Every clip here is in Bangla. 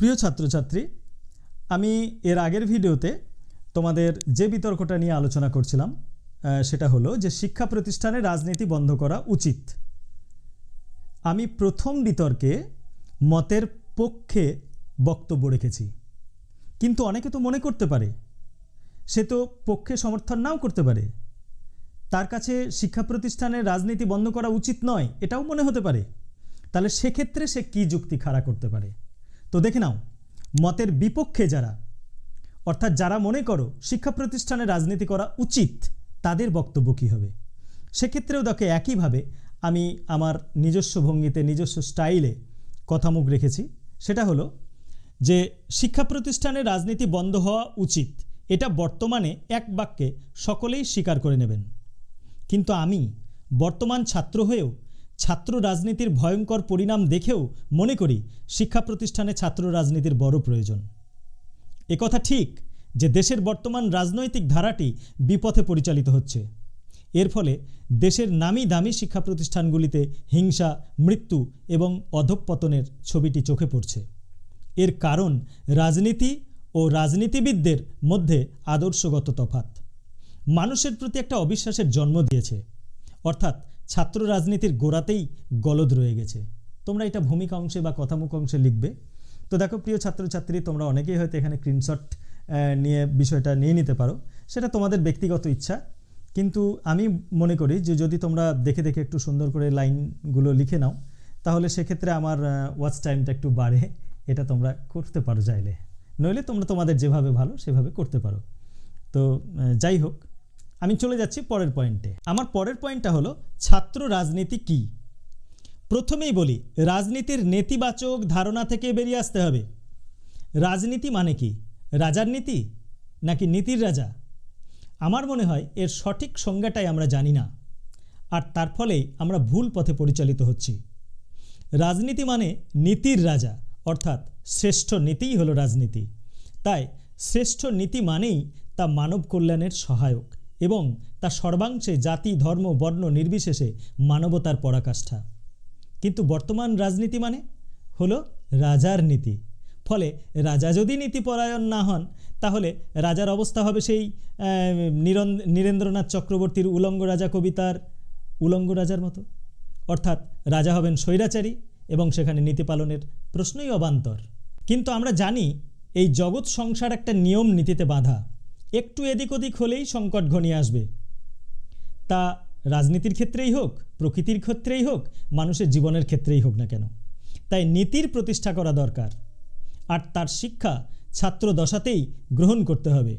প্রিয় ছাত্রছাত্রী, আমি এর আগের ভিডিওতে তোমাদের যে বিতর্কটা নিয়ে আলোচনা করছিলাম সেটা হলো যে শিক্ষা প্রতিষ্ঠানে রাজনীতি বন্ধ করা উচিত। আমি প্রথম বিতর্কে মতের পক্ষে বক্তব্য রেখেছি। কিন্তু অনেকে তো মনে করতে পারে, সে তো পক্ষে সমর্থন নাও করতে পারে। তার কাছে শিক্ষা প্রতিষ্ঠানে রাজনীতি বন্ধ করা উচিত নয়, এটাও মনে হতে পারে। তাহলে সেক্ষেত্রে সে কী যুক্তি খাড়া করতে পারে? তো দেখে নাও, মতের বিপক্ষে যারা, অর্থাৎ যারা মনে করো শিক্ষা প্রতিষ্ঠানে রাজনীতি করা উচিত, তাদের বক্তব্য কী হবে? সেক্ষেত্রেও দেখো একইভাবে আমি আমার নিজস্ব ভঙ্গিতে, নিজস্ব স্টাইলে কথামুখ রেখেছি। সেটা হলো যে শিক্ষা প্রতিষ্ঠানে রাজনীতি বন্ধ হওয়া উচিত, এটা বর্তমানে এক বাক্যে সকলেই স্বীকার করে নেবেন। কিন্তু আমি বর্তমান ছাত্র হয়েও ছাত্র রাজনীতির ভয়ঙ্কর পরিণাম দেখেও মনে করি শিক্ষা প্রতিষ্ঠানে ছাত্র রাজনীতির বড় প্রয়োজন। একথা ঠিক যে দেশের বর্তমান রাজনৈতিক ধারাটি বিপথে পরিচালিত হচ্ছে। এর ফলে দেশের নামি দামি শিক্ষা প্রতিষ্ঠানগুলিতে হিংসা, মৃত্যু এবং অধঃপতনের ছবিটি চোখে পড়ছে। এর কারণ রাজনীতি ও রাজনীতিবিদদের মধ্যে আদর্শগত তফাত মানুষের প্রতি একটা অবিশ্বাসের জন্ম দিয়েছে। অর্থাৎ ছাত্র রাজনীতির গোড়াতেই গলদ রয়ে গেছে। তোমরা এটা ভূমিকা অংশে বা কথামুখ অংশে লিখবে। তো দেখো, প্রিয় ছাত্রছাত্রী, তোমরা অনেকেই হয়তো এখানে স্ক্রিনশট নিয়ে বিষয়টা নিয়ে নিতে পারো। সেটা তোমাদের ব্যক্তিগত ইচ্ছা। কিন্তু আমি মনে করি যে যদি তোমরা দেখে দেখে একটু সুন্দর করে লাইনগুলো লিখে নাও, তাহলে সেক্ষেত্রে আমার ওয়াচ টাইমটা একটু বাড়ে। এটা তোমরা করতে পারো চাইলে। নইলে তোমরা তোমাদের যেভাবে ভালো, সেভাবে করতে পারো। তো যাই হোক আমি চলে যাচ্ছি পরের পয়েন্টে আমার পরের পয়েন্টটা হলো, ছাত্র রাজনীতি কী? প্রথমেই বলি, রাজনীতির নেতিবাচক ধারণা থেকে বেরিয়ে আসতে হবে। রাজনীতি মানে কি? রাজার নীতি নাকি নীতির রাজা? আমার মনে হয় এর সঠিক সংজ্ঞাটাই আমরা জানি না। আর তার ফলেই আমরা ভুল পথে পরিচালিত হচ্ছি। রাজনীতি মানে নীতির রাজা, অর্থাৎ শ্রেষ্ঠ নীতিই হলো রাজনীতি। তাই শ্রেষ্ঠ নীতি মানেই তা মানব কল্যাণের সহায়ক। এবং তা সর্বাংশে জাতি, ধর্ম, বর্ণ নির্বিশেষে মানবতার পরাকাষ্ঠা। কিন্তু বর্তমান রাজনীতি মানে? হলো রাজার নীতি। ফলে রাজা যদি নীতিপরায়ণ না হন, তাহলে রাজার অবস্থা হবে সেই নিরন- নীরেন্দ্রনাথ চক্রবর্তীর উলঙ্গ রাজা কবিতার উলঙ্গ রাজার মতো। অর্থাৎ রাজা হবেন স্বৈরাচারী এবং সেখানে নীতি পালনের প্রশ্নই অবান্তর। কিন্তু আমরা জানি এই জগৎ সংসার একটা নিয়ম নীতিতে বাঁধা। একটু এদিক ওদিক হলেই সংকট ঘনিয়ে আসবে। তা রাজনীতির ক্ষেত্রেই হোক, প্রকৃতির ক্ষেত্রেই হোক, মানুষের জীবনের ক্ষেত্রেই হোক না কেন। তাই নীতির প্রতিষ্ঠা করা দরকার। আর তার শিক্ষা ছাত্র দশাতেই গ্রহণ করতে হবে।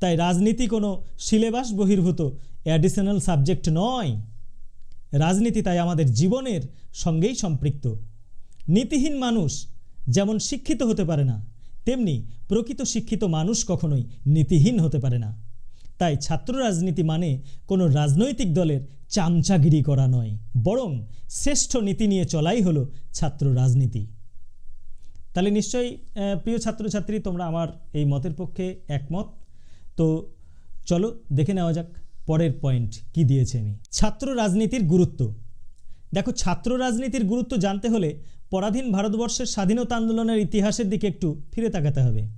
তাই রাজনীতি কোনো সিলেবাস বহির্ভূত অ্যাডিশনাল সাবজেক্ট নয়। রাজনীতি তাই আমাদের জীবনের সঙ্গেই সম্পৃক্ত। নীতিহীন মানুষ যেমন শিক্ষিত হতে পারে না তেমনি প্রকৃত শিক্ষিত মানুষ কখনোই নীতিহীন হতে পারে না। তাই ছাত্র রাজনীতি মানে কোনো রাজনৈতিক দলের চামচাগিরি করা নয়, বরং শ্রেষ্ঠ নীতি নিয়ে চলাই হলো ছাত্র রাজনীতি। তাহলে নিশ্চয়ই প্রিয় ছাত্রছাত্রী, তোমরা আমার এই মতের পক্ষে একমত। তো চলো দেখে নেওয়া যাক পরের পয়েন্ট কি দিয়েছে আমি। ছাত্র রাজনীতির গুরুত্ব। দেখো, ছাত্র রাজনীতির গুরুত্ব জানতে হলে পরাধীন ভারতবর্ষের স্বাধীনতা আন্দোলনের ইতিহাসের দিকে একটু ফিরে তাকাতে হবে।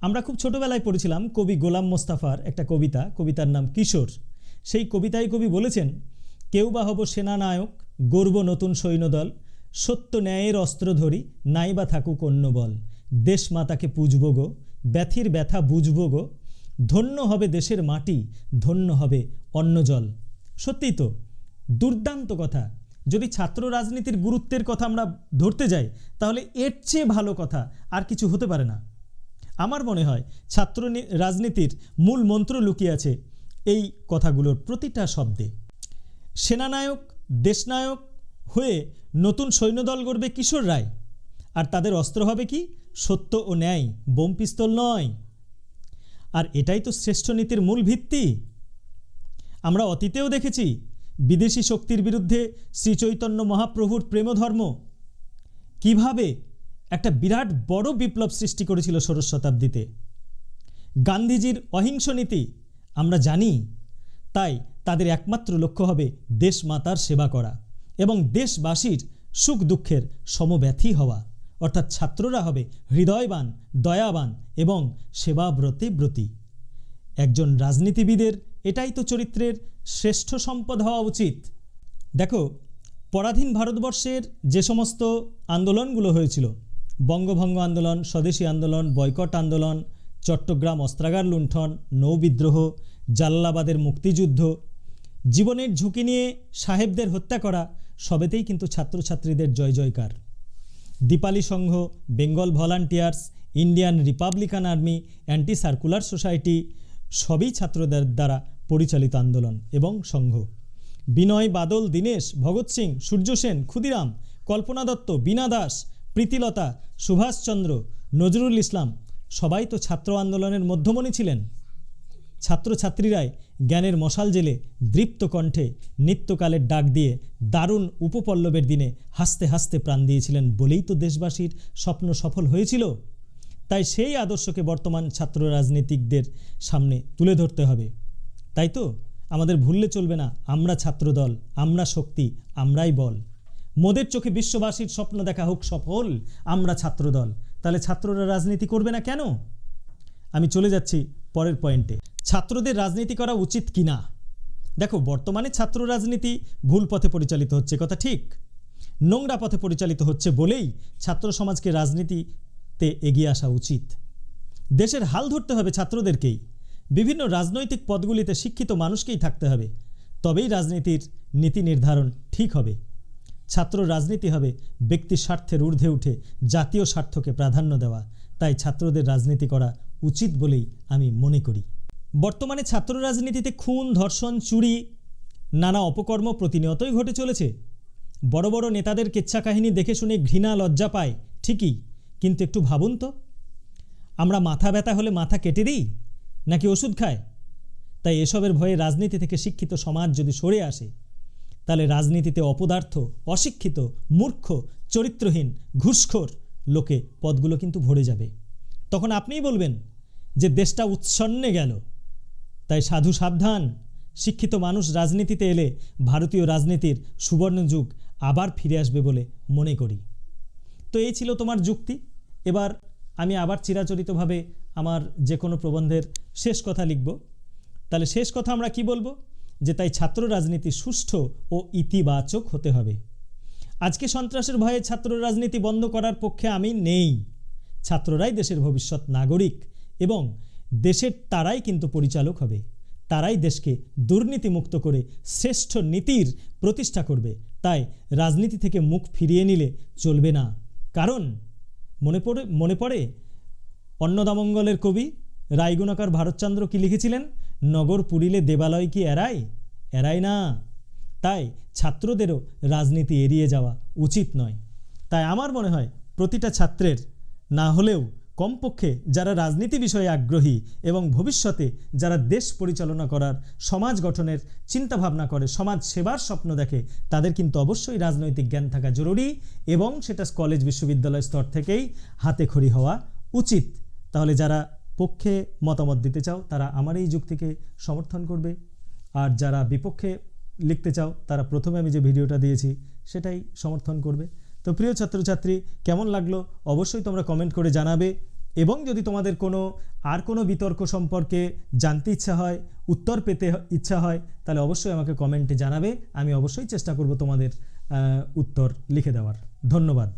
আমরা খুব ছোটবেলায় পড়েছিলাম কবি গোলাম মোস্তাফার একটা কবিতা, কবিতার নাম কিশোর। সেই কবিতায় কবি বলেছেন, কেউ বা হব সেনানায়ক গর্ব নতুন সৈন্যদল, সত্য ন্যায়ের অস্ত্র ধরি, নাই বা থাকুক অন্য বল। দেশ মাতাকে পুজব গো, ব্যথির ব্যথা বুঝব গো, ধন্য হবে দেশের মাটি, ধন্য হবে অন্ন জল। সত্যিই তো, দুর্দান্ত কথা। যদি ছাত্র রাজনীতির গুরুত্বের কথা আমরা ধরতে যাই, তাহলে এর চেয়ে ভালো কথা আর কিছু হতে পারে না। আমার মনে হয় ছাত্র রাজনীতির মূল মন্ত্র লুকিয়ে আছে এই কথাগুলোর প্রতিটা শব্দে। সেনানায়ক, দেশনায়ক হয়ে নতুন সৈন্যদল গড়বে কিশোর রায়। আর তাদের অস্ত্র হবে কি? সত্য ও ন্যায়, বোম পিস্তল নয়। আর এটাই তো শ্রেষ্ঠ নীতির মূল ভিত্তি। আমরা অতীতেও দেখেছি বিদেশি শক্তির বিরুদ্ধে শ্রীচৈতন্য মহাপ্রভুর প্রেমধর্ম? কীভাবে একটা বিরাট বড় বিপ্লব সৃষ্টি করেছিল ষোড়শ শতাব্দীতে? গান্ধীজির অহিংস নীতি আমরা জানি, তাই তাদের একমাত্র লক্ষ্য হবে দেশ মাতার সেবা করা এবং দেশবাসীর সুখ দুঃখের সমব্যথী হওয়া। অর্থাৎ ছাত্ররা হবে হৃদয়বান, দয়াবান এবং সেবাব্রতে ব্রতী। একজন রাজনীতিবিদের এটাই তো চরিত্রের শ্রেষ্ঠ সম্পদ হওয়া উচিত। দেখো, পরাধীন ভারতবর্ষের যে সমস্ত আন্দোলনগুলো হয়েছিল, বঙ্গভঙ্গ আন্দোলন, স্বদেশী আন্দোলন, বয়কট আন্দোলন, চট্টগ্রাম অস্ত্রাগার লুণ্ঠন নৌবিদ্রোহ জাল্লাবাদের মুক্তিযুদ্ধ, জীবনের ঝুঁকি নিয়ে সাহেবদের হত্যা করা, সবেতেই কিন্তু ছাত্রছাত্রীদের জয় জয়কার। Dipali Sangha, Bengal Volunteers, Indian Republican Army, Anti Circular Society, সবই ছাত্রদের দ্বারা পরিচালিত আন্দোলন এবং সংঘ। বিনয় বাদল, দীনেশ, ভগৎ সিং, সূর্য সেন, ক্ষুদিরাম, কল্পনা দত্ত, বীণা দাস, প্রীতিলতা সুভাষচন্দ্র নজরুল ইসলাম সবাই তো ছাত্র আন্দোলনের মধ্যমণি ছিলেন। ছাত্রছাত্রীরাই জ্ঞানের মশাল জেলে দৃপ্ত কণ্ঠে নিত্যকালের ডাক দিয়ে দারুণ উপপল্লবের দিনে হাসতে হাসতে প্রাণ দিয়েছিলেন বলেই তো দেশবাসীর স্বপ্ন সফল হয়েছিল। তাই সেই আদর্শকে বর্তমান ছাত্র রাজনীতিকদের সামনে তুলে ধরতে হবে। তাই তো? আমাদের ভুললে চলবে না। আমরা ছাত্রদল, আমরা শক্তি, আমরাই বল। মোদের চোখে বিশ্ববাসীর স্বপ্ন দেখা হোক সফল, আমরা ছাত্রদল। তাহলে ছাত্ররা রাজনীতি করবে না কেন? আমি চলে যাচ্ছি পরের পয়েন্টে ছাত্রদের রাজনীতি করা উচিত কি না? দেখো, বর্তমানে ছাত্র রাজনীতি ভুল পথে পরিচালিত হচ্ছে, কথা ঠিক? নোংরা পথে পরিচালিত হচ্ছে বলেই ছাত্র সমাজকে রাজনীতিতে এগিয়ে আসা উচিত। দেশের হাল ধরতে হবে ছাত্রদেরকেই। বিভিন্ন রাজনৈতিক পদগুলিতে শিক্ষিত মানুষকেই থাকতে হবে। তবেই রাজনীতির নীতি নির্ধারণ ঠিক হবে। ছাত্র রাজনীতি হবে ব্যক্তি স্বার্থের ঊর্ধ্বে উঠে জাতীয় স্বার্থকে প্রাধান্য দেওয়া। তাই ছাত্রদের রাজনীতি করা উচিত বলেই আমি মনে করি। বর্তমানে ছাত্র রাজনীতিতে খুন, ধর্ষণ, চুরি, নানা অপকর্ম প্রতিনিয়তই ঘটে চলেছে। বড় বড় নেতাদের কেচ্ছা কাহিনী দেখে শুনে ঘৃণা, লজ্জা পায় ঠিকই, কিন্তু একটু ভাবুন তো। আমরা মাথা ব্যথা হলে মাথা কেটে দিই? নাকি ওষুধ খায়? তাই এসবের ভয়ে রাজনীতি থেকে শিক্ষিত সমাজ যদি সরে আসে, তাহলে রাজনীতিতে অপদার্থ, অশিক্ষিত, মূর্খ, চরিত্রহীন, ঘুষখোর লোকে পদগুলো কিন্তু ভরে যাবে। তখন আপনিই বলবেন যে দেশটা উচ্ছন্নে গেল। তাই সাধু সাবধান। শিক্ষিত মানুষ রাজনীতিতে এলে ভারতীয় রাজনীতির সুবর্ণ যুগ আবার ফিরে আসবে বলে মনে করি। তো এই ছিল তোমার যুক্তি। এবার আমি আবার চিরাচরিতভাবে আমার যে কোনো প্রবন্ধের শেষ কথা লিখব। তাহলে শেষ কথা আমরা কি বলব? যে তাই ছাত্র রাজনীতি সুষ্ঠু ও ইতিবাচক হতে হবে। আজকে সন্ত্রাসের ভয়ে ছাত্র রাজনীতি বন্ধ করার পক্ষে আমি নেই। ছাত্ররাই দেশের ভবিষ্যৎ নাগরিক এবং দেশের তারাই কিন্তু পরিচালক হবে। তারাই দেশকে দুর্নীতিমুক্ত করে শ্রেষ্ঠ নীতির প্রতিষ্ঠা করবে। তাই রাজনীতি থেকে মুখ ফিরিয়ে নিলে চলবে না। কারণ মনে পড়ে মনে পড়ে অন্নদামঙ্গলের কবি রায়গুণাকার ভারতচন্দ্র কি লিখেছিলেন? নগর পুরিলে দেবালয় কি এড়ায় এড়ায় না। তাই ছাত্রদেরও রাজনীতি এড়িয়ে যাওয়া উচিত নয়। তাই আমার মনে হয় প্রতিটা ছাত্রের না হলেও কমপক্ষে যারা রাজনীতি বিষয়ে আগ্রহী এবং ভবিষ্যতে যারা দেশ পরিচালনা করার, সমাজ গঠনের চিন্তাভাবনা করে, সমাজ সেবার স্বপ্ন দেখে, তাদের কিন্তু অবশ্যই রাজনৈতিক জ্ঞান থাকা জরুরি এবং সেটা কলেজ, বিশ্ববিদ্যালয় স্তর থেকেই হাতে খড়ি হওয়া উচিত। তাহলে যারা পক্ষে মতামত দিতে চাও, তারা আমার এই যুক্তিকে সমর্থন করবে। আর যারা বিপক্ষে লিখতে চাও, তারা প্রথমে আমি যে ভিডিওটা দিয়েছি, সেটাই সমর্থন করবে। তো প্রিয় ছাত্রছাত্রী, কেমন লাগল? অবশ্যই তোমরা কমেন্ট করে জানাবে। এবং যদি তোমাদের কোনো, আর কোনো বিতর্ক সম্পর্কে জানতে ইচ্ছা হয়, উত্তর পেতে ইচ্ছা হয়, তাহলে অবশ্যই আমাকে কমেন্টে জানাবে। আমি অবশ্যই চেষ্টা করব তোমাদের উত্তর লিখে দেওয়ার। ধন্যবাদ।